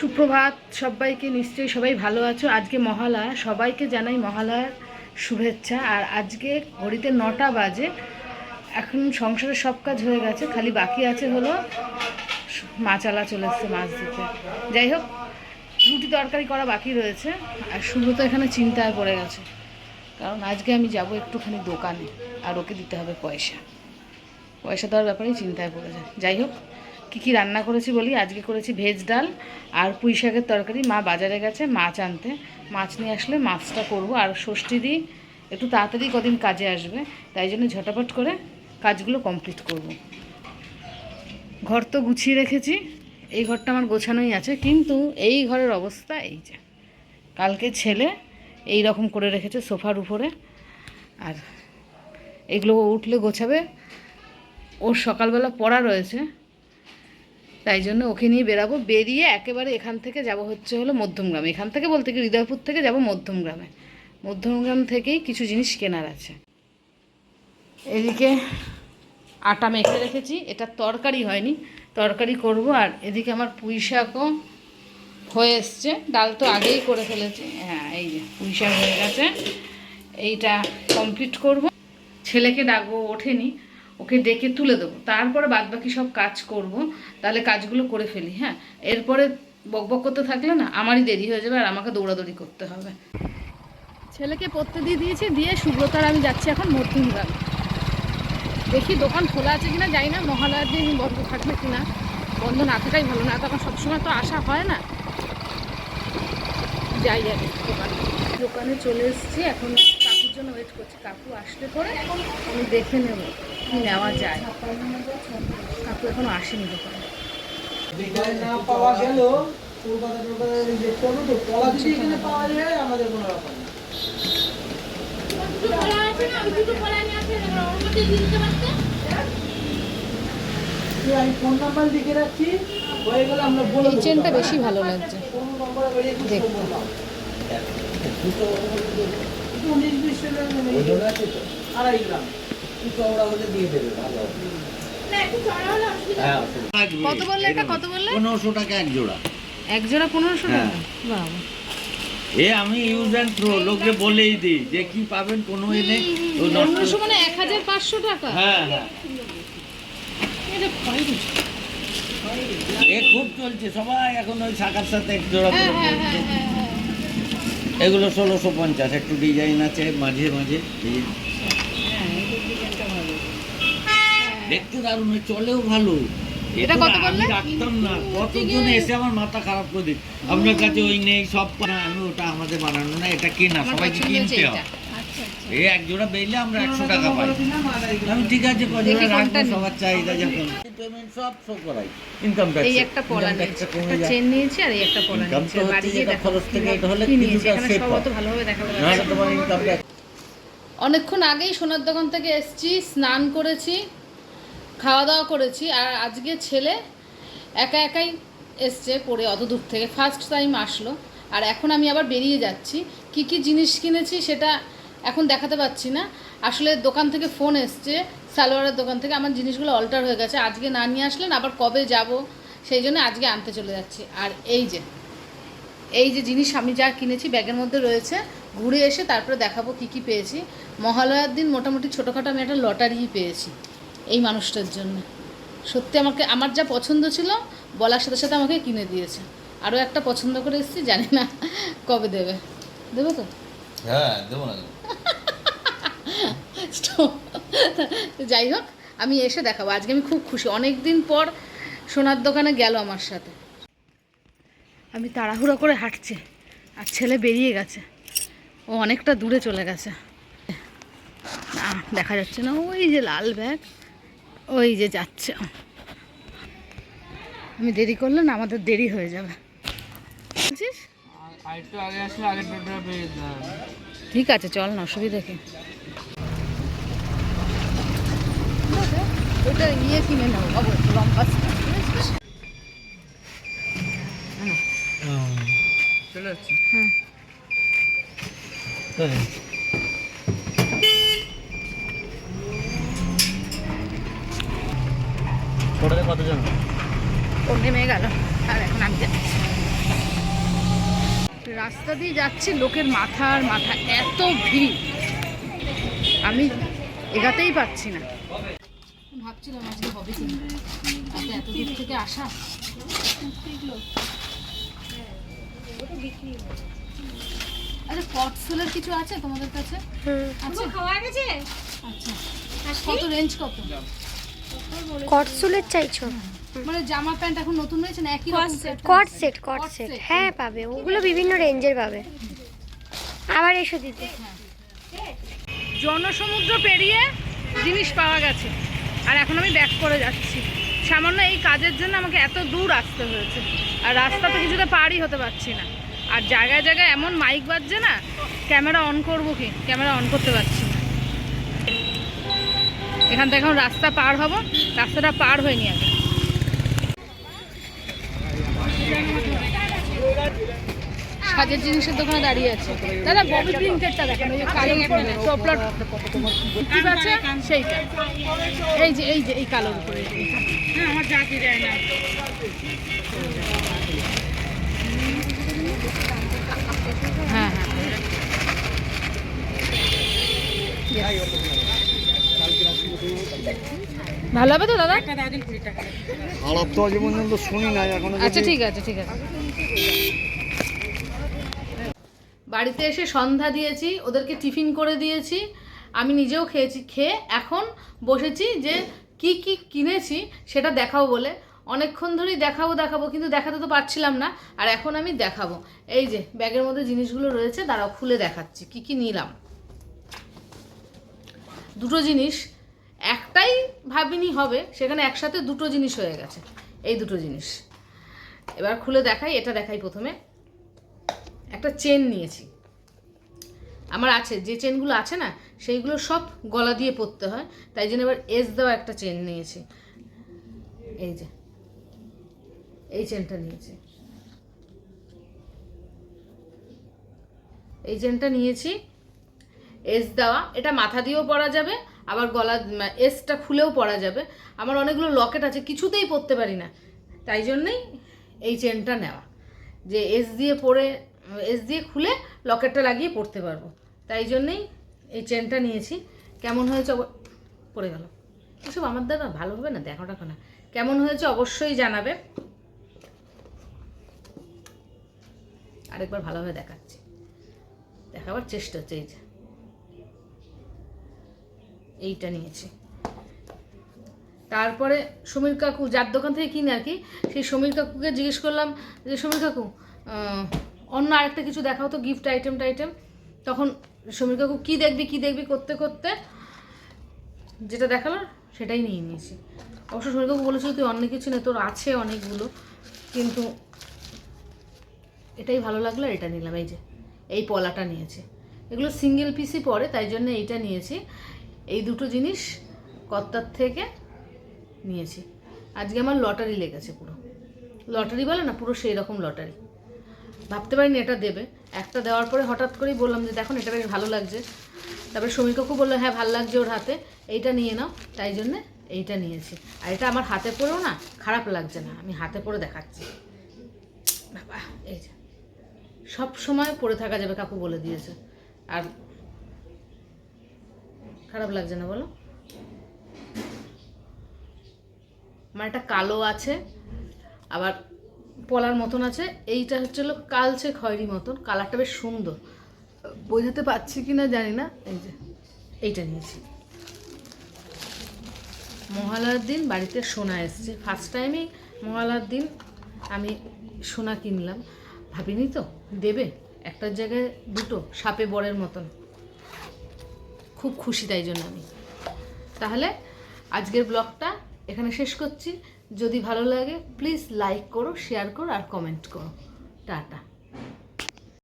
সুপ্রভাত, সবাইকে নিশ্চয়ই সবাই ভালো আছো। আজকে মহালয়া, সবাইকে জানাই মহালয়ার শুভেচ্ছা। আর আজকে ঘড়িতে নটা বাজে, এখন সংসারের সব কাজ হয়ে গেছে, খালি বাকি আছে হলো মাছ আলা চলে এসছে মাছ দিতে। যাই হোক, রুটি তরকারি করা বাকি রয়েছে। আর শুভ তো এখানে চিন্তায় পড়ে গেছে। কারণ আজকে আমি যাব একটুখানি দোকানে, আর ওকে দিতে হবে পয়সা। পয়সা দেওয়ার ব্যাপারেই চিন্তায় পড়ে যায় যাই হোক কী কী রান্না করেছি বলি? আজকে করেছি ভেজ ডাল আর পুঁই শাকের তরকারি। মা বাজারে গেছে মাছ আনতে। মাছ নিয়ে আসলে মাছটা করব। আর ষষ্ঠী দিই একটু তাড়াতাড়ি কদিন কাজে আসবে, তাই জন্য ঝটাপট করে কাজগুলো কমপ্লিট করব। ঘর তো গুছিয়ে রেখেছি। এই ঘরটা আমার গোছানোই আছে। কিন্তু এই ঘরের অবস্থা এই যে। কালকে ছেলে এই রকম করে রেখেছে সোফার উপরে। আর এগুলো উঠলে গোছাবে। ওর সকালবেলা পড়া রয়েছে। তাই জন্য ওকে নিয়ে বেরাবো। বেরিয়ে একেবারে এখান থেকে যাব হচ্ছে হলো মধ্যমগ্রামে। এখান থেকে বলতে কি হৃদয়পুর থেকে যাব মধ্যমগ্রামে। মধ্যমগ্রাম থেকেই কিছু জিনিস কেনার আছে। এদিকে আটা মেখে রেখেছি। এটা তরকারি হয়নি। তরকারি করব আর এদিকে আমার পুঁই শাকও হয়ে এসছে। ডাল তো আগেই করে ফেলেছি। হ্যাঁ এই যে পুঁই শাক হয়ে গেছে। এইটা কমপ্লিট করব। ছেলেকে ডাকবো ওঠেনি। ওকে ডেকে তুলে দেবো। তারপরে বাদবাকি সব কাজ করব, তাহলে কাজগুলো করে ফেলি হ্যাঁ? এরপরে বকবক করতে থাকলে না, আমারই দেরি হয়ে যাবে আর আমাকে দৌড়াদৌড়ি করতে হবে। ছেলেকে পড়তে দিয়ে দিয়েছি, দিয়ে সুব্রতার আমি যাচ্ছি এখন মধ্যমগ্রাম। দেখি দোকান খোলা আছে কিনা, জানি না, মহালয়ার দিন বন্ধ থাকবে কিনা। বন্ধ না থাকাই ভালো, না তখন সবসময় তো আসা হয় না। যাই যাই দোকানে। দোকানে চলে এসেছি, এখন কাকুর জন্য ওয়েট করছি। কাকু আসলে পরে? আমি দেখে নেব কি নেওয়া যায়। কাকু এখনও আসেনি দোকানে। না পাওয়া গেল কলকাতা টলকাতা দেখতে হবে তো কলা যদি এখানে পাওয়া যায় আমাদের কোনো ব্যাপার না আমি ফোন নাম্বার লিখে রাখছি হয়ে গেলে আমরা বলে এই চেনটা বেশি ভালো লাগছে। কত বললে এটা? কত বললে? পনেরোশো টাকা এক জোড়া। এক জোড়া পনেরোশো টাকা? হ্যাঁ। বাবা। এ আমি ইউজ অ্যান্ড থ্রো লোককে বলেই দিই যে কি পাবেন কোনো এ নেই। ও পনেরোশো মানে এক হাজার পাঁচশো টাকা? হ্যাঁ হ্যাঁ। এ খুব চলছে সবাই এখন ওই শাখার সাথে এক জোড়া হ্যাঁ করে হ্যাঁ পরছে। হ্যাঁ হ্যাঁ হ্যাঁ এগুলো ষোলোশো পঞ্চাশ একটু ডিজাইন আছে মাঝে মাঝে হ্যাঁ। দেখতে দারুণ চলেও ভালো এটা কত আমি বললে? রাখতাম না কতজন এসে আমার মাথা খারাপ করে দিত আপনার কাছে ওই নেই সব আমি ওটা আমাদের বানানো না এটা কেনা সবাইকে কিনতে। হয়। এই এক জোড়া বেইলে আমরা একশো টাকা পাই। আমি ঠিক আছে কজোড়া রাখব সবার চাহিদা যখন। পেমেন্ট সব শো করাই ইনকাম ট্যাক্স এই একটা পলা নিয়েছি। একটা চেন নিয়েছি আর এই একটা পলা Income নিয়েছি। তো হচ্ছে বাড়ি গিয়ে যেটা খরচ থেকে এটা হলে কিছুটা এখানে হয়। অত ভালোভাবে দেখাবো না। তোমার ইনকাম ট্যাক্স অনেকক্ষণ আগেই সোনার দোকান থেকে এসেছি স্নান করেছি খাওয়া দাওয়া করেছি আর আজকে ছেলে একা একাই এসছে পড়ে অত দূর থেকে। ফার্স্ট টাইম আসলো। আর এখন আমি আবার বেরিয়ে যাচ্ছি। কি কি জিনিস কিনেছি সেটা এখন দেখাতে পাচ্ছি না। আসলে দোকান থেকে ফোন এসছে, সালোয়ারের দোকান থেকে। আমার জিনিসগুলো অল্টার হয়ে গেছে। আজকে না নিয়ে আসলেন, আবার কবে যাব? সেই জন্য আজকে আনতে চলে যাচ্ছি। আর এই যে এই যে জিনিস আমি যা কিনেছি, ব্যাগের মধ্যে রয়েছে, ঘুরে এসে তারপরে দেখাবো কি কি পেয়েছি। মহালয়ার দিন মোটামুটি ছোটোখাটো আমি একটা লটারি পেয়েছি, এই মানুষটার জন্য। সত্যি আমাকে, আমার যা পছন্দ ছিল, বলার সাথে সাথে আমাকে কিনে দিয়েছে। আরও একটা পছন্দ করে এসেছি, জানি না কবে দেবে। দেবে তো? হ্যাঁ দেবো না Stop. যাই হোক আমি এসে দেখাবো। আজকে আমি খুব খুশি। অনেক দিন পর সোনার দোকানে গেল আমার সাথে। আমি তাড়াহুড়ো করে হাঁটছি আর ছেলে বেরিয়ে গেছে। ও অনেকটা দূরে চলে গেছে। না দেখা যাচ্ছে না। ওই যে লাল ব্যাগ ওই যে যাচ্ছে। আমি দেরি করলে না আমাদের দেরি হয়ে যাবে। ঠিক আছে চল না অসুবিধা কি? ওটা ইয়ে কিনে নেব। অবশ্যই লম্বা চলে যাচ্ছি। হ্যাঁ। কতজন? ও নেমে গেল। আর এখন আমি যাচ্ছি। রাস্তা দিয়ে যাচ্ছি লোকের মাথার মাথা এত ভিড়। আমি এগাতেই পাচ্ছি না। ভাবছিলাম আজকে হবে কি। এত দূর থেকে আসা। আচ্ছা কটসুলের কিছু আছে তোমাদের কাছে? আছে? খাওয়া গেছে? আচ্ছা। কত রেঞ্জ কত? কটসুলের চাইছো? মানে জামা প্যান্ট এখন নতুন হয়েছে না একই রকম set? Cut set cut set. হ্যাঁ পাবে। ওগুলো বিভিন্ন রেঞ্জের পাবে। আবার এসো দিতে। জনসমুদ্র পেরিয়ে জিনিস পাওয়া গেছে। আর এখন আমি ব্যাক করে যাচ্ছি। সামান্য এই কাজের জন্য আমাকে এত দূর আসতে হয়েছে। আর রাস্তা তো কিছুটা পারই হতে পারছি না। আর জায়গায় জায়গায় এমন মাইক বাজছে না ক্যামেরা অন করব কি? ক্যামেরা অন করতে পারছি না। এখান থেকে এখন রাস্তা পার হব, রাস্তাটা পার হয়নি আগে সাজের জিনিসের দোকানে দাঁড়িয়ে আছে। দাদা ববি প্রিন্টেরটা দেখেন ওই কালো টোপলার ঠিক আছে? সেইটা। এই যে এই যে এই কালোর উপরে। হ্যাঁ আমার জাতি যায় না। হ্যাঁ হ্যাঁ। ভালো হবে তো দাদা? আলাপ তো আজ পর্যন্ত শুনি নাই এখন আচ্ছা ঠিক আছে ঠিক আছে। বাড়িতে এসে সন্ধ্যা দিয়েছি, ওদেরকে টিফিন করে দিয়েছি, আমি নিজেও খেয়েছি, খেয়ে এখন বসেছি যে কি কি কিনেছি সেটা দেখাও বলে। অনেকক্ষণ ধরেই দেখাবো দেখাবো, কিন্তু দেখাতে তো পারছিলাম না, আর এখন আমি দেখাবো। এই যে, ব্যাগের মধ্যে জিনিসগুলো রয়েছে, দাঁড়াও, খুলে দেখাচ্ছি, কি কি নিলাম। দুটো জিনিস, একটাই ভাবিনি হবে, সেখানে একসাথে দুটো জিনিস হয়ে গেছে, এই দুটো জিনিস। এবার খুলে দেখাই, এটা দেখাই প্রথমে। একটা চেন নিয়েছি। আমার আছে, যে চেনগুলো আছে না, সেইগুলো সব গলা দিয়ে পরতে হয়, তাই জন্য এবার এস দেওয়া একটা চেন নিয়েছি। এই যে, এই চেনটা নিয়েছি। এই চেনটা নিয়েছি এস দেওয়া, এটা মাথা দিয়েও পরা যাবে, আবার গলা এসটা খুলেও পরা যাবে। আমার অনেকগুলো লকেট আছে, কিছুতেই পরতে পারি না, তাই জন্যই এই চেনটা নেওয়া। যে এস দিয়ে পরে এস দিয়ে খুলে লকেটটা লাগিয়ে পরতে পারব। তাই জন্যেই এই চেনটা নিয়েছি। কেমন হয়েছে পড়ে গেল। এসব আমার দ্বারা ভালো হবে না? দেখো টাকা না। কেমন হয়েছে অবশ্যই জানাবে। আরেকবার ভালোভাবে দেখাচ্ছি। দেখাবার চেষ্টা হচ্ছে এই যে। এইটা নিয়েছি। তারপরে সমীর কাকু, যার দোকান থেকে কিনে আর কি, সেই সমীর কাকুকে জিজ্ঞেস করলাম যে, সমীর কাকু অন্য আরেকটা কিছু দেখাও তো গিফট আইটেম টাইটেম তখন সমীর কাকু কী দেখবি কী দেখবি করতে করতে যেটা দেখাল সেটাই নিয়ে নিয়েছি। অবশ্য সমীর কাকু বলেছিল, তুই অন্য কিছু নেই তোর আছে অনেকগুলো। কিন্তু এটাই ভালো লাগল এটা নিলাম। এই যে, এই পলাটা নিয়েছে। এগুলো সিঙ্গেল পিসই পড়ে তাই জন্য এইটা নিয়েছি। এই দুটো জিনিস কর্তার থেকে নিয়েছি। আজকে আমার লটারি লেগেছে পুরো। লটারি বলে না, পুরো সেই রকম লটারি ভাবতে পারিনি এটা দেবে। একটা দেওয়ার পরে হঠাৎ করেই বললাম যে দেখুন এটা বেশ ভালো লাগছে। তারপরে সমীর কাকু বলল হ্যাঁ ভালো লাগছে ওর হাতে। এইটা নিয়ে নাও। তাই জন্যে এইটা নিয়েছি। আর এটা আমার হাতে পরেও না খারাপ লাগছে না। আমি হাতে পরে দেখাচ্ছি। বাবা, এই যে। সব সময় পরে থাকা যাবে, কাকু বলে দিয়েছে। আর খারাপ লাগছে না, বলো? আমার একটা কালো আছে, আবার পলার মতন আছে, এইটা হচ্ছে হলো কালচে খয়েরি মতন, কালারটা বেশ সুন্দর। বোঝাতে পারছি কি না জানি না, এই যে, এইটা নিয়েছি। মহালয়ার দিন বাড়িতে সোনা এসছে। ফার্স্ট টাইমেই মহালয়ার দিন আমি সোনা কিনলাম। ভাবিনি তো, দেবে একটার জায়গায় দুটো, সাপে বরের মতন। খুব খুশি তাই জন্য আমি। তাহলে আজকের ব্লগটা এখানে শেষ করছি। যদি ভালো লাগে প্লিজ লাইক করো শেয়ার করো আর কমেন্ট করো। টাটা।